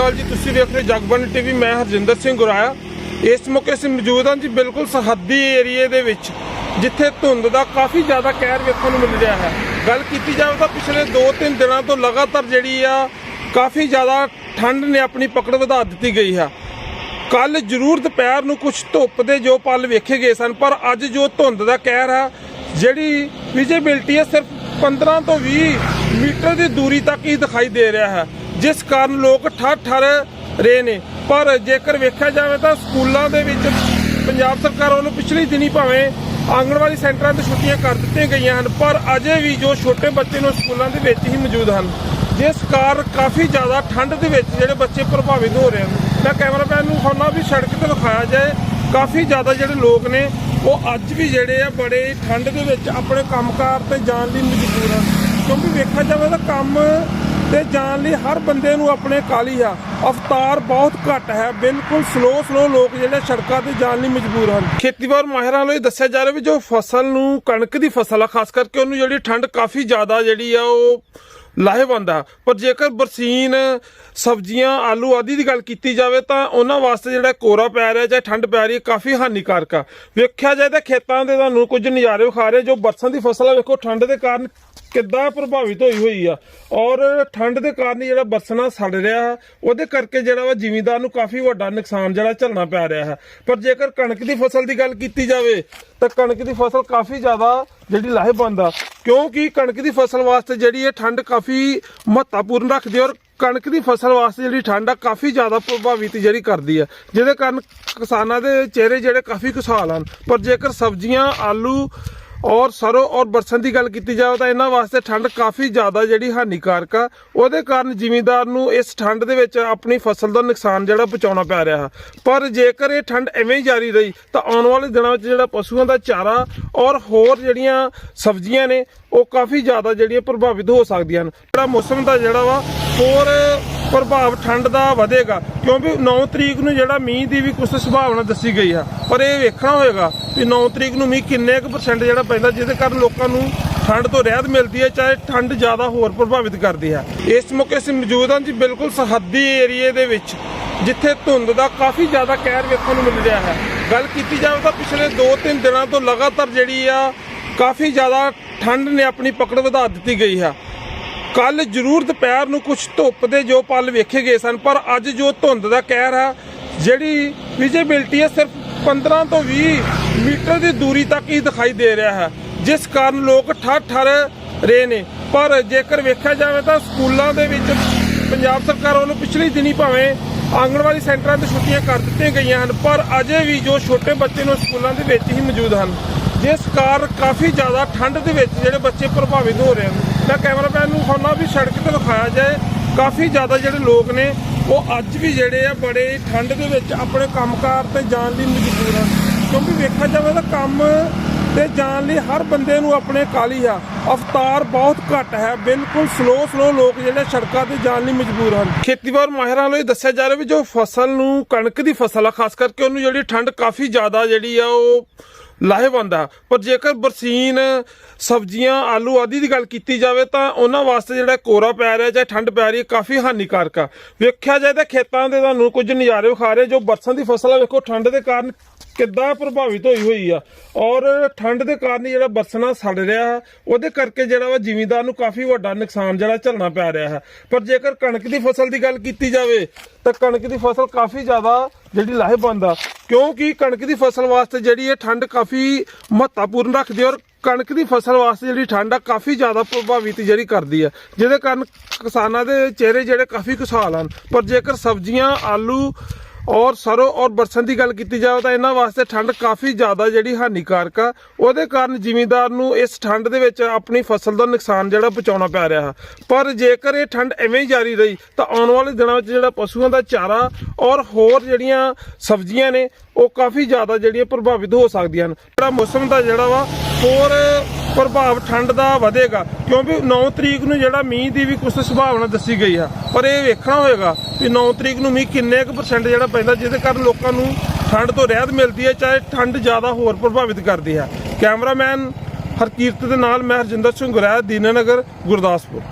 ਤੁਸੀਂ ਦੇਖ ਰਹੇ ਜਗਬਨ ਟੀਵੀ, ਮੈਂ ਹਰਜਿੰਦਰ ਸਿੰਘ ਗੁਰਾਇਆ। ਇਸ ਮੌਕੇ ਅਸੀਂ ਮੌਜੂਦ ਹਾਂ ਜੀ ਬਿਲਕੁਲ ਸਰਹੱਦੀ ਏਰੀਏ ਦੇ ਵਿੱਚ, ਜਿੱਥੇ ਧੁੰਦ ਦਾ ਕਾਫੀ ਜ਼ਿਆਦਾ ਕਹਿਰ ਵੇਖਣ ਨੂੰ ਮਿਲ ਰਿਹਾ ਹੈ। ਗੱਲ ਕੀਤੀ ਜਾਵੇ ਤਾਂ ਪਿਛਲੇ 2-3 ਦਿਨਾਂ ਤੋਂ ਲਗਾਤਾਰ ਜਿਹੜੀ ਆ, ਕਾਫੀ ਜ਼ਿਆਦਾ ਠੰਡ ਨੇ ਆਪਣੀ ਪਕੜ ਵਧਾ ਦਿੱਤੀ ਗਈ ਹੈ। ਕੱਲ ਜ਼ਰੂਰ ਦੁਪਹਿਰ ਨੂੰ ਕੁਝ ਧੁੱਪ ਦੇ ਜੋ ਪਲ ਵੇਖੇ ਗਏ ਸਨ, ਪਰ ਅੱਜ ਜੋ ਧੁੰਦ ਦਾ ਕਹਿਰ ਆ ਜਿਹੜੀ ਵਿਜ਼ਿਬਿਲਟੀ ਹੈ ਸਿਰਫ 15 ਤੋਂ 20 ਮੀਟਰ ਦੀ ਦੂਰੀ ਤੱਕ ਹੀ ਦਿਖਾਈ ਦੇ ਰਿਹਾ ਹੈ। ਜਿਸ ਕਾਰਨ ਲੋਕ ਠਰ ਠਰ ਰਹੇ ਨੇ। ਪਰ ਜੇਕਰ ਵੇਖਿਆ ਜਾਵੇ ਤਾਂ ਸਕੂਲਾਂ ਦੇ ਵਿੱਚ ਪੰਜਾਬ ਸਰਕਾਰ ਵੱਲੋਂ ਪਿਛਲੇ ਦਿਨੀ ਭਾਵੇਂ ਆਂਗਣਵਾੜੀ ਸੈਂਟਰਾਂ ਤੇ ਛੁੱਟੀਆਂ ਕਰ ਦਿੱਤੀਆਂ ਗਈਆਂ ਹਨ, ਪਰ ਅਜੇ ਵੀ ਜੋ ਛੋਟੇ ਬੱਚੇ ਨੇ ਸਕੂਲਾਂ ਦੇ ਵਿੱਚ ਹੀ ਮੌਜੂਦ ਹਨ। ਜਿਸ ਕਾਰਨ ਕਾਫੀ ਜ਼ਿਆਦਾ ਠੰਡ ਦੇ ਵਿੱਚ ਜਿਹੜੇ ਬੱਚੇ ਪ੍ਰਭਾਵਿਤ ਹੋ ਰਹੇ ਹਨ। ਮੈਂ ਕੈਮਰਾਮੈਨ ਨੂੰ ਕਹਿੰਦਾ ਵੀ ਸੜਕ ਤੇ ਦਿਖਾਇਆ ਜਾਏ, ਕਾਫੀ ਜ਼ਿਆਦਾ ਜਿਹੜੇ ਲੋਕ ਨੇ, ਉਹ ਅੱਜ ਵੀ ਜਿਹੜੇ ਆ ਬੜੇ ਠੰਡ ਦੇ ਵਿੱਚ ਆਪਣੇ ਕੰਮਕਾਰ ਤੇ ਜਾਣ ਲਈ ਮਜਬੂਰ ਹਨ। ਕਿਉਂਕਿ ਵੇਖਿਆ ਜਾਵੇ ਤਾਂ ਕੰਮ ਤੇ ਜਾਣ ਲਈ ਹਰ ਬੰਦੇ ਨੂੰ ਆਪਣੇ ਕਾਲੀ ਆ। ਅਵਤਾਰ ਬਹੁਤ ਘੱਟ ਹੈ। ਬਿਲਕੁਲ ਸਲੋ ਸਲੋ ਲੋਕ ਜਿਹੜੇ ਸੜਕਾਂ ਤੇ ਜਾਣ ਲਈ ਮਜਬੂਰ ਹਨ। ਖੇਤੀਬਾੜ ਮਾਹਿਰਾਂ ਵੱਲੋਂ ਇਹ ਦੱਸਿਆ ਜਾ ਰਿਹਾ ਵੀ ਜੋ ਫਸਲ ਨੂੰ, ਕਣਕ ਦੀ ਫਸਲ ਆ, ਖਾਸ ਕਰਕੇ ਉਹਨੂੰ ਜਿਹੜੀ ਠੰਡ ਕਾਫੀ ਜ਼ਿਆਦਾ ਜਿਹੜੀ ਆ, ਉਹ ਲਾਹੇਵੰਦ ਆ। ਪਰ ਜੇਕਰ ਬਰਸੀਨ, ਸਬਜ਼ੀਆਂ, ਆਲੂ ਆਦਿ ਦੀ ਗੱਲ ਕੀਤੀ ਜਾਵੇ ਤਾਂ ਉਹਨਾਂ ਵਾਸਤੇ ਜਿਹੜਾ ਕੋਰਾ ਪੈ ਰਿਹਾ ਜਾਂ ਠੰਡ ਪੈ ਰਹੀ ਹੈ, ਕਾਫੀ ਹਾਨੀਕਾਰਕ ਆ। ਵੇਖਿਆ ਜਾਏ ਤਾਂ ਖੇਤਾਂ ਦੇ ਤੁਹਾਨੂੰ ਕੁਝ ਨਜ਼ਾਰੇ ਵਿਖਾ ਰਹੇ ਜੋ ਬਰਸਾਂ ਦੀ ਫਸਲ ਆ, ਵੇਖੋ, ਠੰਡ ਦੇ ਕਾਰਨ ਕਿੱਦਾਂ ਪ੍ਰਭਾਵਿਤ ਹੋਈ ਹੋਈ ਆ। ਔਰ ਠੰਡ ਦੇ ਕਾਰਨ ਹੀ ਜਿਹੜਾ ਬਰਸਣਾ ਸੜ ਰਿਹਾ ਹੈ, ਉਹਦੇ ਕਰਕੇ ਜਿਹੜਾ ਵਾ ਜ਼ਿਮੀਂਦਾਰ ਨੂੰ ਕਾਫੀ ਵੱਡਾ ਨੁਕਸਾਨ ਜਿਹੜਾ ਝੱਲਣਾ ਪੈ ਰਿਹਾ ਹੈ। ਪਰ ਜੇਕਰ ਕਣਕ ਦੀ ਫਸਲ ਦੀ ਗੱਲ ਕੀਤੀ ਜਾਵੇ ਤਾਂ ਕਣਕ ਦੀ ਫਸਲ ਕਾਫੀ ਜ਼ਿਆਦਾ ਜਿਹੜੀ ਲਾਹੇਵੰਦ ਆ। ਕਿਉਂਕਿ ਕਣਕ ਦੀ ਫਸਲ ਵਾਸਤੇ ਜਿਹੜੀ ਇਹ ਠੰਡ ਕਾਫੀ ਮਹੱਤਵਪੂਰਨ ਰੱਖਦੀ ਹੈ ਔਰ ਕਣਕ ਦੀ ਫਸਲ ਵਾਸਤੇ ਜਿਹੜੀ ਠੰਡ ਆ ਕਾਫੀ ਜ਼ਿਆਦਾ ਪ੍ਰਭਾਵਿਤ ਜਿਹੜੀ ਕਰਦੀ ਹੈ। ਜਿਹਦੇ ਕਾਰਨ ਕਿਸਾਨਾਂ ਦੇ ਚਿਹਰੇ ਜਿਹੜੇ ਕਾਫੀ ਖੁਸ਼ਹਾਲ ਹਨ। ਪਰ ਜੇਕਰ ਸਬਜ਼ੀਆਂ ਆਲੂ ਔਰ ਸਰੋਂ ਔਰ ਬਰਸਨ ਦੀ ਗੱਲ ਕੀਤੀ ਜਾਵੇ ਤਾਂ ਇਹਨਾਂ ਵਾਸਤੇ ਠੰਡ ਕਾਫੀ ਜ਼ਿਆਦਾ ਜਿਹੜੀ ਹਾਨੀਕਾਰਕ ਆ। ਉਹਦੇ ਕਾਰਨ ਜ਼ਿਮੀਂਦਾਰ ਨੂੰ ਇਸ ਠੰਡ ਦੇ ਵਿੱਚ ਆਪਣੀ ਫਸਲ ਦਾ ਨੁਕਸਾਨ ਜਿਹੜਾ ਪਹੁੰਚਾਉਣਾ ਪੈ ਰਿਹਾ। ਪਰ ਜੇਕਰ ਇਹ ਠੰਡ ਐਵੇਂ ਹੀ ਜਾਰੀ ਰਹੀ, ਤਾਂ ਆਉਣ ਵਾਲੇ ਦਿਨਾਂ ਵਿੱਚ ਜਿਹੜਾ ਪਸ਼ੂਆਂ ਦਾ ਚਾਰਾ ਔਰ ਹੋਰ ਜਿਹੜੀਆਂ ਸਬਜ਼ੀਆਂ ਨੇ, ਉਹ ਕਾਫੀ ਜ਼ਿਆਦਾ ਜਿਹੜੀਆਂ ਪ੍ਰਭਾਵਿਤ ਹੋ ਸਕਦੀਆਂ ਹਨ। ਜਿਹੜਾ ਮੌਸਮ ਦਾ ਜਿਹੜਾ ਵਾ, ਹੋਰ ਪ੍ਰਭਾਵ ਠੰਡ ਦਾ ਵਧੇਗਾ। ਕਿਉਂਕਿ 9 ਤਰੀਕ ਨੂੰ ਜਿਹੜਾ ਮੀਂਹ ਦੀ ਵੀ ਕੁਝ ਸੰਭਾਵਨਾ ਦੱਸੀ ਗਈ ਆ। ਪਰ ਇਹ ਵੇਖਣਾ ਹੋਏਗਾ ਕਿ 9 ਤਰੀਕ ਨੂੰ ਮੀਂਹ ਕਿੰਨੇ ਕੁ ਪਰਸੈਂਟ ਜਿਹੜਾ ਪੈਂਦਾ, ਜਿਹਦੇ ਕਾਰਨ ਲੋਕਾਂ ਨੂੰ ਠੰਡ ਤੋਂ ਰਹਿਤ ਮਿਲਦੀ ਹੈ ਚਾਹੇ ਠੰਡ ਜ਼ਿਆਦਾ ਹੋਰ ਪ੍ਰਭਾਵਿਤ ਕਰਦੀ ਹੈ ਇਸ ਮੌਕੇ ਅਸੀਂ ਮੌਜੂਦ ਹਾਂ ਜੀ ਬਿਲਕੁਲ ਸਰਹੱਦੀ ਏਰੀਏ ਦੇ ਵਿੱਚ, ਜਿੱਥੇ ਧੁੰਦ ਦਾ ਕਾਫੀ ਜ਼ਿਆਦਾ ਕਹਿਰ ਵੇਖਣ ਨੂੰ ਮਿਲ ਰਿਹਾ ਹੈ। ਗੱਲ ਕੀਤੀ ਜਾਵੇ ਤਾਂ ਪਿਛਲੇ 2-3 ਦਿਨਾਂ ਤੋਂ ਲਗਾਤਾਰ ਜਿਹੜੀ ਆ, ਕਾਫੀ ਜ਼ਿਆਦਾ ਠੰਡ ਨੇ ਆਪਣੀ ਪਕੜ ਵਧਾ ਦਿੱਤੀ ਗਈ ਹੈ ਕੱਲ ਜ਼ਰੂਰ ਦੁਪਹਿਰ ਨੂੰ ਕੁਝ ਧੁੱਪ ਦੇ ਜੋ ਪਲ ਵੇਖੇ ਗਏ ਸਨ, ਪਰ ਅੱਜ ਜੋ ਧੁੰਦ ਦਾ ਕਹਿਰ ਆ, ਜਿਹੜੀ ਵਿਜ਼ਿਬਿਲਟੀ ਹੈ ਸਿਰਫ 15 ਤੋਂ 20 ਮੀਟਰ ਦੀ ਦੂਰੀ ਤੱਕ ਹੀ ਦਿਖਾਈ ਦੇ ਰਿਹਾ ਹੈ, ਜਿਸ ਕਾਰਨ ਲੋਕ ਠਰ ਠਰ ਰਹੇ ਨੇ। ਪਰ ਜੇਕਰ ਵੇਖਿਆ ਜਾਵੇ ਤਾਂ ਸਕੂਲਾਂ ਦੇ ਵਿੱਚ ਪੰਜਾਬ ਸਰਕਾਰ ਵੱਲੋਂ ਪਿਛਲੇ ਦਿਨੀ ਭਾਵੇਂ ਆਂਗਣਵਾੜੀ ਸੈਂਟਰਾਂ ਤੇ ਛੁੱਟੀਆਂ ਕਰ ਦਿੱਤੀਆਂ ਗਈਆਂ ਹਨ, ਪਰ ਅਜੇ ਵੀ ਜੋ ਛੋਟੇ ਬੱਚੇ ਨੂੰ ਸਕੂਲਾਂ ਦੇ ਵਿੱਚ ਹੀ ਮੌਜੂਦ ਹਨ। ਜਿਸ ਕਾਰਨ ਕਾਫੀ ਜ਼ਿਆਦਾ ਠੰਡ ਦੇ ਵਿੱਚ ਜਿਹੜੇ ਬੱਚੇ ਪ੍ਰਭਾਵਿਤ ਹੋ ਰਹੇ ਹਨ ਮੈਂ ਕੈਮਰਾਮੈਨ ਨੂੰ ਕਹਿੰਦਾ ਵੀ ਸੜਕ ਤੇ ਦਿਖਾਇਆ ਜਾਏ, ਕਾਫੀ ਜ਼ਿਆਦਾ ਜਿਹੜੇ ਲੋਕ ਨੇ, ਉਹ ਅੱਜ ਵੀ ਜਿਹੜੇ ਆ ਬੜੇ ਠੰਡ ਦੇ ਵਿੱਚ ਆਪਣੇ ਕੰਮਕਾਰ ਤੇ ਜਾਣ ਲਈ ਮਜਬੂਰ ਹਨ। ਕਿਉਂਕਿ ਵੇਖਿਆ ਜਾਵੇ ਤਾਂ ਕੰਮ ਤੇ ਜਾਣ ਲਈ ਹਰ ਬੰਦੇ ਨੂੰ ਆਪਣੇ ਕਾਲੀ ਆ। ਅਵਤਾਰ ਬਹੁਤ ਘੱਟ ਹੈ, ਬਿਲਕੁਲ ਸਲੋ ਸਲੋ ਲੋਕ ਜਿਹੜੇ ਸੜਕਾਂ ਤੇ ਜਾਣ ਲਈ ਮਜਬੂਰ ਹਨ। ਖੇਤੀਬਾੜ ਮਾਹਿਰਾਂ ਵੱਲੋਂ ਇਹ ਦੱਸਿਆ ਜਾ ਰਿਹਾ ਵੀ ਜੋ ਫਸਲ ਨੂੰ, ਕਣਕ ਦੀ ਫਸਲ ਆ, ਖਾਸ ਕਰਕੇ ਉਹਨੂੰ ਜਿਹੜੀ ਠੰਡ ਕਾਫੀ ਜ਼ਿਆਦਾ ਜਿਹੜੀ ਆ, ਉਹ ਲਾਹੇਵੰਦ ਆ। ਪਰ ਜੇਕਰ ਬਰਸੀਨ, ਸਬਜ਼ੀਆਂ, ਆਲੂ ਆਦਿ ਦੀ ਗੱਲ ਕੀਤੀ ਜਾਵੇ ਤਾਂ ਉਹਨਾਂ ਵਾਸਤੇ ਜਿਹੜਾ ਕੋਰਾ ਪੈ ਰਿਹਾ ਜਾਂ ਠੰਡ ਪੈ ਰਹੀ ਹੈ, ਕਾਫੀ ਹਾਨੀਕਾਰਕ ਆ। ਵੇਖਿਆ ਜਾਏ ਤਾਂ ਖੇਤਾਂ ਦੇ ਤੁਹਾਨੂੰ ਕੁਝ ਨਜ਼ਾਰੇ ਵਿਖਾ ਰਹੇ ਜੋ ਬਰਸਾਂ ਦੀ ਫਸਲ ਆ ਵੇਖੋ, ਠੰਡ ਦੇ ਕਾਰਨ ਕਿੱਦਾਂ ਪ੍ਰਭਾਵਿਤ ਹੋਈ ਹੋਈ ਆ। ਔਰ ਠੰਡ ਦੇ ਕਾਰਨ ਹੀ ਜਿਹੜਾ ਬਰਸਣਾ ਸੜ ਰਿਹਾ ਹੈ, ਉਹਦੇ ਕਰਕੇ ਜਿਹੜਾ ਵਾ ਜ਼ਿਮੀਂਦਾਰ ਨੂੰ ਕਾਫੀ ਵੱਡਾ ਨੁਕਸਾਨ ਜਿਹੜਾ ਝੱਲਣਾ ਪੈ ਰਿਹਾ ਹੈ। ਪਰ ਜੇਕਰ ਕਣਕ ਦੀ ਫਸਲ ਦੀ ਗੱਲ ਕੀਤੀ ਜਾਵੇ ਤਾਂ ਕਣਕ ਦੀ ਫਸਲ ਕਾਫੀ ਜ਼ਿਆਦਾ ਜਿਹੜੀ ਲਾਹੇਵੰਦ ਆ। ਕਿਉਂਕਿ ਕਣਕ ਦੀ ਫਸਲ ਵਾਸਤੇ ਜਿਹੜੀ ਇਹ ਠੰਡ ਕਾਫੀ ਮਹੱਤਵਪੂਰਨ ਰੱਖਦੀ ਹੈ ਔਰ ਕਣਕ ਦੀ ਫਸਲ ਵਾਸਤੇ ਜਿਹੜੀ ਠੰਡ ਆ ਕਾਫੀ ਜ਼ਿਆਦਾ ਪ੍ਰਭਾਵਿਤ ਜਿਹੜੀ ਕਰਦੀ ਹੈ ਜਿਹਦੇ ਕਾਰਨ ਕਿਸਾਨਾਂ ਦੇ ਚਿਹਰੇ ਜਿਹੜੇ ਕਾਫੀ ਖੁਸ਼ਹਾਲ ਹਨ। ਪਰ ਜੇਕਰ ਸਬਜ਼ੀਆਂ ਆਲੂ ਔਰ ਸਰੋਂ ਔਰ ਬਰਸਨ ਦੀ ਗੱਲ ਕੀਤੀ ਜਾਵੇ ਤਾਂ ਇਹਨਾਂ ਵਾਸਤੇ ਠੰਡ ਕਾਫੀ ਜ਼ਿਆਦਾ ਜਿਹੜੀ ਹਾਨੀਕਾਰਕ ਆ। ਉਹਦੇ ਕਾਰਨ ਜ਼ਿਮੀਂਦਾਰ ਨੂੰ ਇਸ ਠੰਡ ਦੇ ਵਿੱਚ ਆਪਣੀ ਫਸਲ ਦਾ ਨੁਕਸਾਨ ਜਿਹੜਾ ਪਹੁੰਚਾਉਣਾ ਪੈ ਰਿਹਾ ਪਰ ਜੇਕਰ ਇਹ ਠੰਡ ਐਵੇਂ ਹੀ ਜਾਰੀ ਰਹੀ ਤਾਂ ਆਉਣ ਵਾਲੇ ਦਿਨਾਂ ਵਿੱਚ ਜਿਹੜਾ ਪਸ਼ੂਆਂ ਦਾ ਚਾਰਾ ਔਰ ਹੋਰ ਜਿਹੜੀਆਂ ਸਬਜ਼ੀਆਂ ਨੇ ਉਹ ਕਾਫੀ ਜ਼ਿਆਦਾ ਜਿਹੜੀਆਂ ਪ੍ਰਭਾਵਿਤ ਹੋ ਸਕਦੀਆਂ ਹਨ। ਜਿਹੜਾ ਮੌਸਮ ਦਾ ਜਿਹੜਾ ਵਾ, ਹੋਰ ਪ੍ਰਭਾਵ ਠੰਡ ਦਾ ਵਧੇਗਾ। ਕਿਉਂਕਿ 9 ਤਰੀਕ ਨੂੰ ਜਿਹੜਾ ਮੀਂਹ ਦੀ ਵੀ ਕੁਝ ਸੰਭਾਵਨਾ ਦੱਸੀ ਗਈ ਆ। ਪਰ ਇਹ ਵੇਖਣਾ ਹੋਏਗਾ ਕਿ 9 ਤਰੀਕ ਨੂੰ ਮੀਂਹ ਕਿੰਨੇ ਕੁ ਪਰਸੈਂਟ ਜਿਹੜਾ ਪੈਂਦਾ, ਜਿਹਦੇ ਕਾਰਨ ਲੋਕਾਂ ਨੂੰ ਠੰਡ ਤੋਂ ਰਹਿਤ ਮਿਲਦੀ ਹੈ ਚਾਹੇ ਠੰਡ ਜ਼ਿਆਦਾ ਹੋਰ ਪ੍ਰਭਾਵਿਤ ਕਰਦੀ ਹੈ ਕੈਮਰਾਮੈਨ ਹਰਕੀਰਤ ਦੇ ਨਾਲ ਮੈਂ ਹਰਜਿੰਦਰ ਸਿੰਘ ਗੁਰੈਤ ਦੀਨਾਨਗਰ, ਗੁਰਦਾਸਪੁਰ।